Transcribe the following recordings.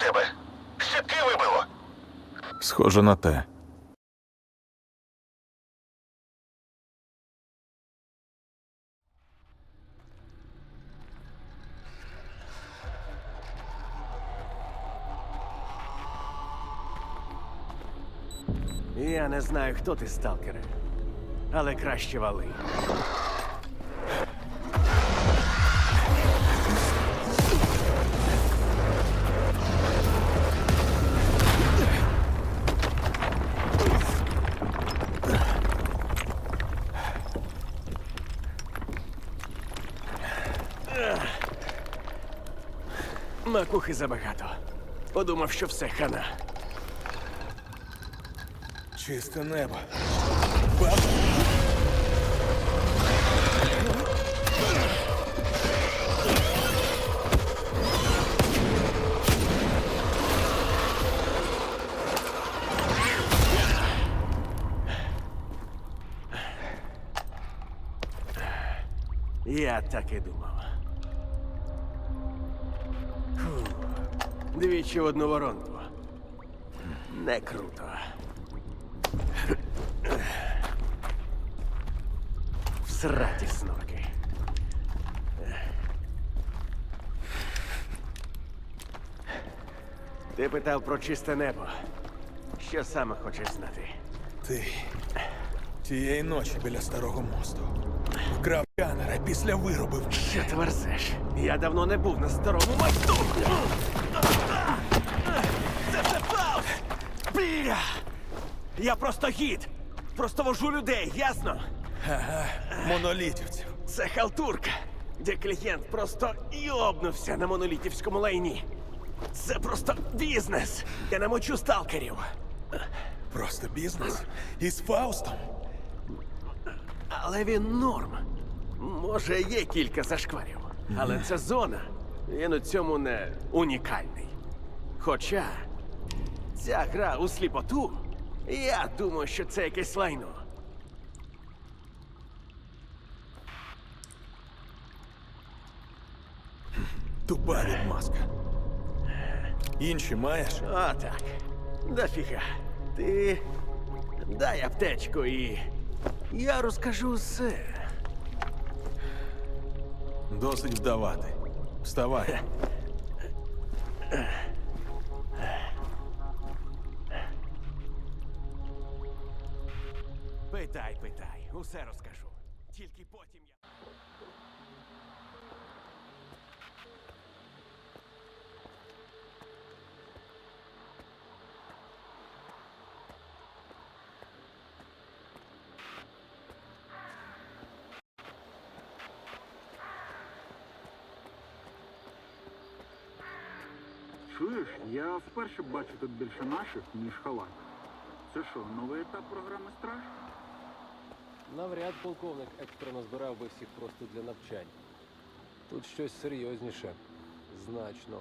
тебе? Щитки вибило. Схоже на те. Я не знаю, хто ти, сталкере, але краще вали. Макухи забагато. Подумав, що все хана. Чисте небо. Я так і думав. Двічі в одну воронку. Не круто. Всраті снорки. Ти питав про чисте небо. Що саме хочеш знати? Ти тієї ночі біля старого мосту. Вкрав янера після вирубив. Що ти верзеш? Я давно не був на старому мосту. Це все фаус! Бля! Я просто гід! Просто вожу людей, ясно? Ага, монолітівців. Це халтурка, де клієнт просто йобнувся на монолітівському лайні. Це просто бізнес. Я намочу сталкерів. Просто бізнес. Із Фаустом. Але він норм. Може, є кілька зашкварів. Але це зона. Він у цьому не унікальний. Хоча ця гра у сліпоту, я думаю, що це якесь лайно. Тупа відмазка. Інші маєш? О, так. Дофіга. Ти дай аптечку і. Я розкажу все. Досить вдавати. Вставай. Питай, питай, усе розкажу. Тільки потім я. Чуєш, я вперше бачу тут більше наших, ніж халатів. Це що, новий етап програми Страж? Навряд полковник екстрено збирав би всіх просто для навчань. Тут щось серйозніше. Значно.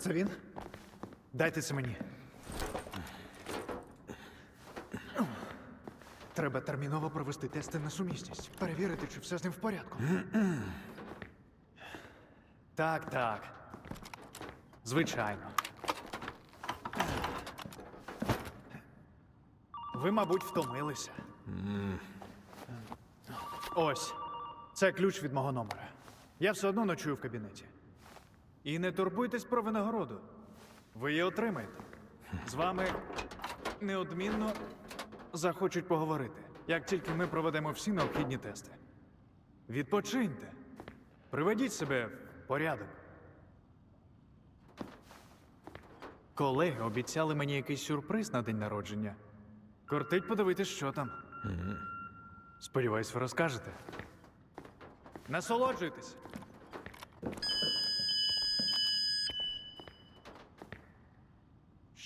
Це він? Дайте це мені. Треба терміново провести тести на сумісність. Перевірити, чи все з ним в порядку. так, так. Звичайно. Ви, мабуть, втомилися. Ось. Це ключ від мого номера. Я все одно ночую в кабінеті. І не турбуйтесь про винагороду. Ви її отримаєте. З вами неодмінно захочуть поговорити, як тільки ми проведемо всі необхідні тести. Відпочиньте. Приведіть себе в порядок. Колеги обіцяли мені якийсь сюрприз на день народження. Кортить подивитись, що там. Сподіваюсь, ви розкажете. Насолоджуйтесь.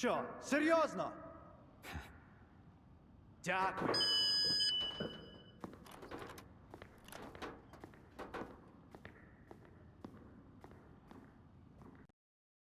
Що, серйозно? Дякую.